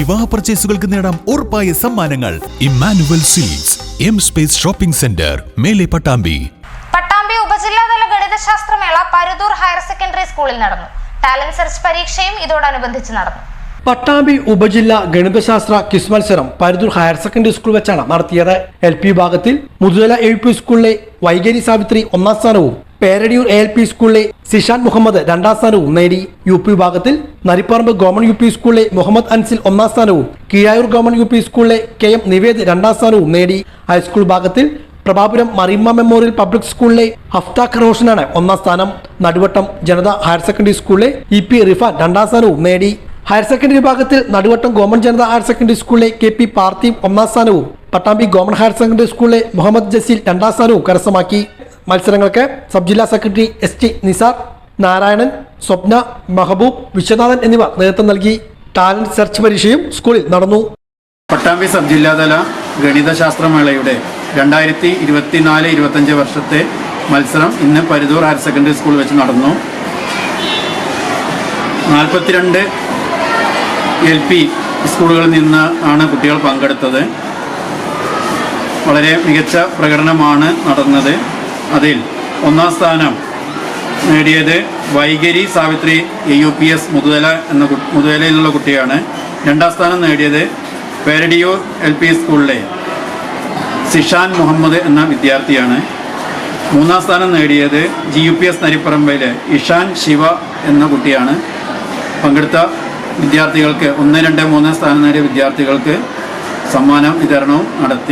വിവാഹ പർച്ചേസുകൾക്ക് നേടാം ഉറപ്പായ സമ്മാനങ്ങൾ. Emmanuel silks M space shopping centre Mele Pattambi. Pattambi ഉപജില്ലാതല ഗണിതശാസ്ത്രമേള പരുതൂർ ഹയർ സെക്കൻഡറി സ്കൂളിൽ നടന്നു. ടാലന്റ് സെർച്ച് പരീക്ഷയും ഇതോടനുബന്ധിച്ച് നടന്നു. പട്ടാമ്പി ഉപജില്ല ഗണിതശാസ്ത്ര ക്വിസ് മത്സരം പരുതൂർ ഹയർ സെക്കൻഡറി സ്കൂൾ വെച്ചാണ് നടത്തിയത്. എൽ പി വിഭാഗത്തിൽ മുതുതല എ പി സ്കൂളിലെ വൈകരി സാവിത്രി ഒന്നാം സ്ഥാനവും പേരടിയൂർ എ എൽ പി സ്കൂളിലെ സിഷാൻ മുഹമ്മദ് രണ്ടാം സ്ഥാനവും നേടി. യു പി വിഭാഗത്തിൽ നരിപ്പറമ്പ് ഗവൺമെന്റ് യു പി സ്കൂളിലെ മുഹമ്മദ് അൻസിൽ ഒന്നാം സ്ഥാനവും കീഴായൂർ ഗവൺമെന്റ് യു പി സ്കൂളിലെ കെ എം നിവേദ് രണ്ടാം സ്ഥാനവും നേടി. ഹൈസ്കൂൾ വിഭാഗത്തിൽ പ്രഭാപുരം മറിയമ്മ മെമ്മോറിയൽ പബ്ലിക് സ്കൂളിലെ അഫ്താഖ് റോഷനാണ് ഒന്നാം സ്ഥാനം. നടുവട്ടം ജനത ഹയർ സെക്കൻഡറി സ്കൂളിലെ ഇ പി റിഫാൻ രണ്ടാം സ്ഥാനവും നേടി. ഹയർ സെക്കൻഡറി വിഭാഗത്തിൽ Naduvattam government Janata higher secondary സ്കൂളിലെ കെ പി പാർത്ഥീവ് ഒന്നാം സ്ഥാനവും. പട്ടാമ്പി ഗവൺമെന്റ് ഹയർ സെക്കൻഡറി സ്കൂളിലെ മുഹമ്മദ് ജസീൽ രണ്ടാം സ്ഥാനവും കരസ്ഥമാക്കി. മത്സരങ്ങൾക്ക് സബ് ജില്ലാ secretary S T Nisar Narayanan Swapna Mahboob Viswanathan എന്നിവർ നേതൃത്വം നൽകി ടാലന്റ് സെർച്ച് പരീക്ഷയും സ്കൂളിൽ നടന്നു. പട്ടാമ്പി സബ് ജില്ലാതല ഗണിതശാസ്ത്രമേളയുടെ രണ്ടായിരത്തി ഇരുപത്തിനാല് ഇരുപത്തഞ്ച് വർഷത്തെ മത്സരം ഇന്ന് പരിതൂർ ഹയർ സെക്കൻഡറി സ്കൂൾ വെച്ച് നടന്നു. നാൽപ്പത്തിരണ്ട് എൽ പി സ്കൂളുകളിൽ നിന്ന് ആണ് കുട്ടികൾ പങ്കെടുത്തത്. വളരെ മികച്ച പ്രകടനമാണ് നടന്നത്. അതിൽ ഒന്നാം സ്ഥാനം നേടിയത് Vaikhari Savithri A U P S Muthuthala എന്ന മുതുതലയിലുള്ള കുട്ടിയാണ്. രണ്ടാം സ്ഥാനം നേടിയത് പേരടിയൂർ എൽ പി സ്കൂളിലെ സിഷാൻ മുഹമ്മദ് എന്ന വിദ്യാർത്ഥിയാണ്. മൂന്നാം സ്ഥാനം നേടിയത് ജി യു പി എസ് നരിപ്പറമ്പയിലെ ഇഷാൻ ശിവ എന്ന കുട്ടിയാണ്. പങ്കെടുത്ത വിദ്യാർത്ഥികൾക്ക് ഒന്ന് രണ്ട് മൂന്ന് സ്ഥാനം നേടിയ വിദ്യാർത്ഥികൾക്ക് സമ്മാനം വിതരണവും നടത്തി.